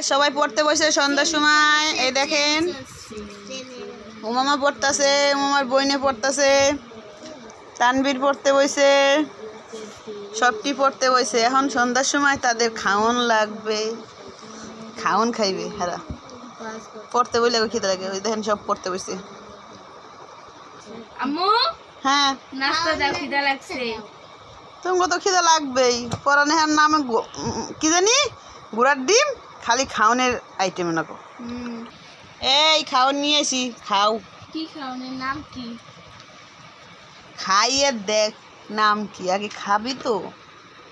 সবাই পড়তে বসে সন্ধ্যার সময়। এই দেখেন উমামা পড়তাছে উমামার বইনে পড়তাছে তানবীর পড়তে বইছে সবটি পড়তে বইছে এখন সন্ধ্যার সময় তাদের খাওন লাগবে। খাওন খাইবে হারা। পড়তে বইলে ওই খিদে লাগে। ওই দেখেন সব পড়তে আম্মু হ্যাঁ। নাস্তা দাও খিদা লাগছে। তোমাকে তো খিদে লাগবেই। পরানেহার নামে গো- কি জানি? গুড়ার ডিম? খালি খাওনের আইটেম না গো এই খাওন নিয়ে আসি খাও। কি খাওয়ানোর নাম কি? খাইয়ে দেখ নাম কি আগে খাবি তো।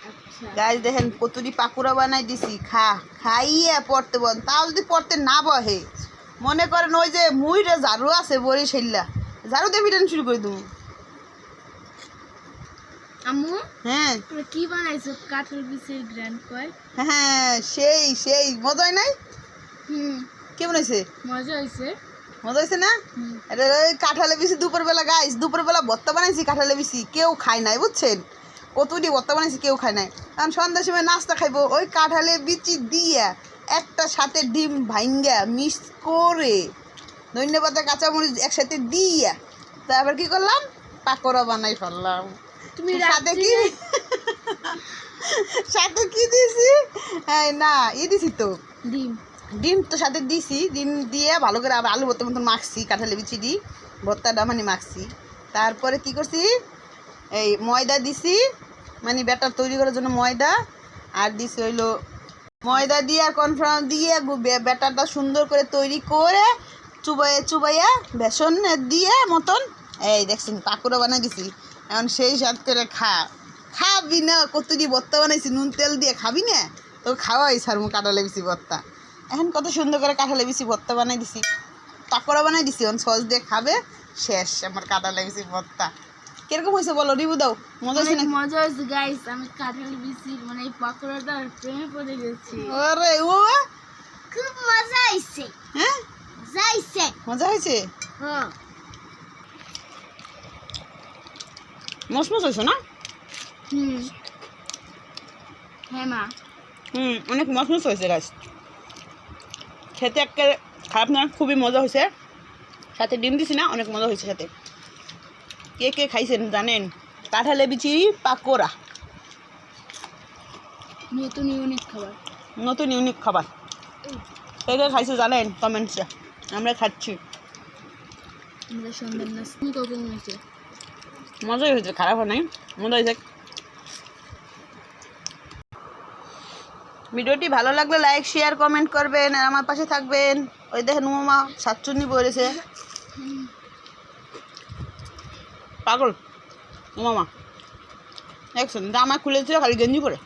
আচ্ছা। গাছ দেখেন কতুরি পাকুড়া বানাই দিছি খা খাইয়ে পড়তে বল তাও যদি পড়তে না বহে। মনে করেন ওই যে মুইরে ঝাড়ু আছে বড়ি সেল্লা ঝাড়ু দিয়ে পিটান শুরু করে দেবো। আম্মু হ্যাঁ। তোমরা কি বানাইছো? কাঠের বিচের গ্র্যান্ড কয় হ্যাঁ সেই সেই মজা হয় নাই? হুম। কেমন হয়েছে মজা হয়েছে মজা হয়েছে না? এটা কাঁঠালে বেশি দুপুরবেলা গাইস দুপুরবেলা ভর্তা বানাইছি কাঁঠালে বেশি কেউ খায় নাই বুঝছেন? কতটি ভর্তা বানাইছি কেউ খায় নাই। কারণ সন্ধ্যার সময় নাস্তা খাইবো ওই কাঁঠালে বিচি দিয়া একটা সাথে ডিম ভাঙ্গা মিক্স করে ধন্যবাদ কাঁচামরিচ একসাথে দিয়া। তারপর কি করলাম? পাকোড়া বানাই ফেললাম। তুমি সাথে কি? সাথে কি দিছি? না ই দিছি তো। ডিম। ডিম তো সাথে দিছি ডিম দিয়ে ভালো করে আবার আলু ভর্তার মতন মাখছি কাঁঠালে বিচি দি ভর্তাটা মানে মাখছি। তারপরে কি করছি? এই ময়দা দিছি মানে ব্যাটার তৈরি করার জন্য ময়দা। আর দিছি হইল ময়দা দিয়ে আর কনফার্ম দিয়ে ব্যাটারটা সুন্দর করে তৈরি করে চুবাইয়া চুবাইয়া বেসন দিয়ে মতন এই দেখছেন পাকুড়া বানাই দিছি। এখন সেই করে খা। খাবি না কতটি ভর্তা বানাইছি নুন তেল দিয়ে খাবি না? তো খাওয়াই সারমু কাঁঠালে বিচি ভর্তা। এখন কত সুন্দর করে কাঁঠালে বিচি ভর্তা বানাই দিছি। পাকোড়া বানাই দিছি এখন সস দিয়ে খাবে শেষ আমার কাঁঠালে বিচি ভর্তা। কীরকম হয়েছে বলো রিভিউ দাও মজা হয়েছে মজা হয়েছে গাইস আমি কাঁঠাল বিচির মানে এই পাকোড়াটা প্রেমে পড়ে গেছি। ওরে ও! খুব মজা হয়েছে। হ্যাঁ? যাইছে মজা হয়েছে? হ্যাঁ। মসমস হয়েছে না হুম হ্যাঁ মা হুম অনেক মসমস হয়েছে গাছ খেতে একেবারে খারাপ না খুবই মজা হয়েছে সাথে ডিম দিছি না অনেক মজা হয়েছে সাথে। কে কে খাইছেন জানেন? কাঁঠালে বিচি পাকোড়া নতুন ইউনিক খাবার। নতুন ইউনিক খাবার। কে কে খাইছে জানেন? কমেন্টসে আমরা খাচ্ছি। আমরা সন্ধ্যার নাস্তা কখন হয়েছে মজাই হয়েছে, খারাপ হয় নাই। মজাই হয়েছে। ভিডিওটি ভালো লাগলে লাইক শেয়ার কমেন্ট করবেন, আর আমার পাশে থাকবেন। ওই দেখেন উমা সাতচুন্নি পড়েছে পাগল উমামা দেখছেন জামা খুলেছিল, খালি গেঞ্জি পরে।